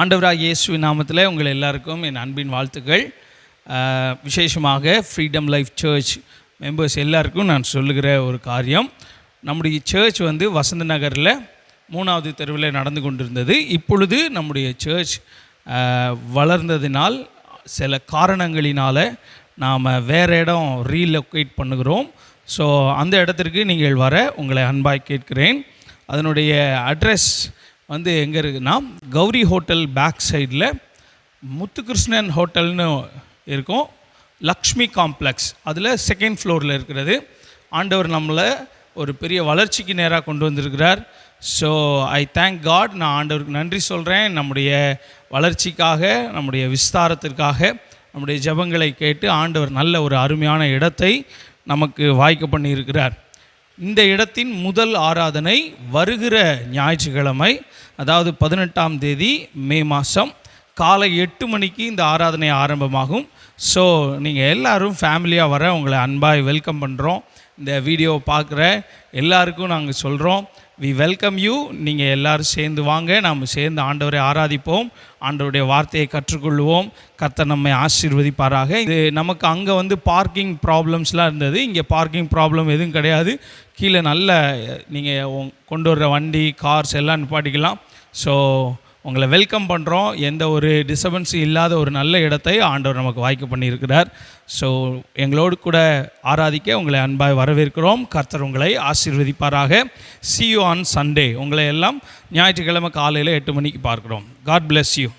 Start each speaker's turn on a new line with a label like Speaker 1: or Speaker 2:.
Speaker 1: ஆண்டவராக இயேசு நாமத்தில் உங்கள் எல்லாருக்கும் என் அன்பின் வாழ்த்துக்கள். விசேஷமாக ஃப்ரீடம் லைஃப் சர்ச் மெம்பர்ஸ் எல்லாருக்கும் நான் சொல்லுகிற ஒரு காரியம். நம்முடைய சர்ச் வந்து வசந்த நகரில் மூணாவது தெருவில் நடந்து கொண்டிருந்தது. இப்பொழுது நம்முடைய சர்ச் வளர்ந்ததினால் சில காரணங்களினால் நாம் வேறு இடம் ரீலொக்கேட் பண்ணுகிறோம். ஸோ அந்த இடத்திற்கு நீங்கள் வர உங்களை அன்பாய் கேட்கிறேன். அதனுடைய அட்ரஸ் வந்து எங்கே இருக்குன்னா கௌரி ஹோட்டல் பேக் சைடில் முத்துகிருஷ்ணன் ஹோட்டல்னு இருக்கும். லக்ஷ்மி காம்ப்ளெக்ஸ் அதில் செகண்ட் ஃப்ளோரில் இருக்கிறது. ஆண்டவர் நம்மளை ஒரு பெரிய வளர்ச்சிக்கு நேராக கொண்டு வந்திருக்கிறார். ஸோ ஐ தேங்க் காட் நான் ஆண்டவருக்கு நன்றி சொல்கிறேன் நம்முடைய வளர்ச்சிக்காக நம்முடைய விஸ்தாரத்திற்காக நம்முடைய ஜெபங்களை கேட்டு ஆண்டவர் நல்ல ஒரு அருமையான இடத்தை நமக்கு வாய்க்க பண்ணியிருக்கிறார். இந்த இடத்தின் முதல் ஆராதனை வருகிற ஞாயிற்றுக்கிழமை அதாவது பதினெட்டாம் தேதி மே மாதம் காலை எட்டு மணிக்கு இந்த ஆராதனை ஆரம்பமாகும். ஸோ நீங்கள் எல்லாரும் ஃபேமிலியாக வர உங்களை அன்பாய் வெல்கம் பண்ணுறோம் இந்த வீடியோவை பார்க்குற எல்லாருக்கும் நாங்கள் சொல்கிறோம் வி வெல்கம் யூ நீங்கள் எல்லாரும் சேர்ந்து வாங்க. நாம் சேர்ந்து ஆண்டவரை ஆராதிப்போம். ஆண்டவருடைய வார்த்தையை கற்றுக்கொள்வோம். கர்த்தர் நம்மை ஆசீர்வதிப்பாராக. இது நமக்கு அங்கே வந்து பார்க்கிங் ப்ராப்ளம்ஸ்லாம் இருந்தது. இங்கே பார்க்கிங் ப்ராப்ளம் எதுவும் கிடையாது. கீழே நல்ல நீங்கள் கொண்டு வர்ற வண்டி கார்ஸ் எல்லாம் நிப்பாட்டிக்கலாம். ஸோ உங்களை வெல்கம் பண்ணுறோம் எந்த ஒரு டிஸ்டர்பன்ஸும் இல்லாத ஒரு நல்ல இடத்தை ஆண்டவர் நமக்கு வாய்க்கு பண்ணியிருக்கிறார். ஸோ எங்களோடு கூட ஆராதிக்க உங்களை அன்பாக வரவேற்கிறோம். கர்த்தர் உங்களை ஆசீர்வதிப்பாராக. சி யூ ஆன் சண்டே உங்களை எல்லாம் ஞாயிற்றுக்கிழமை காலையில் எட்டு மணிக்கு பார்க்குறோம். God bless you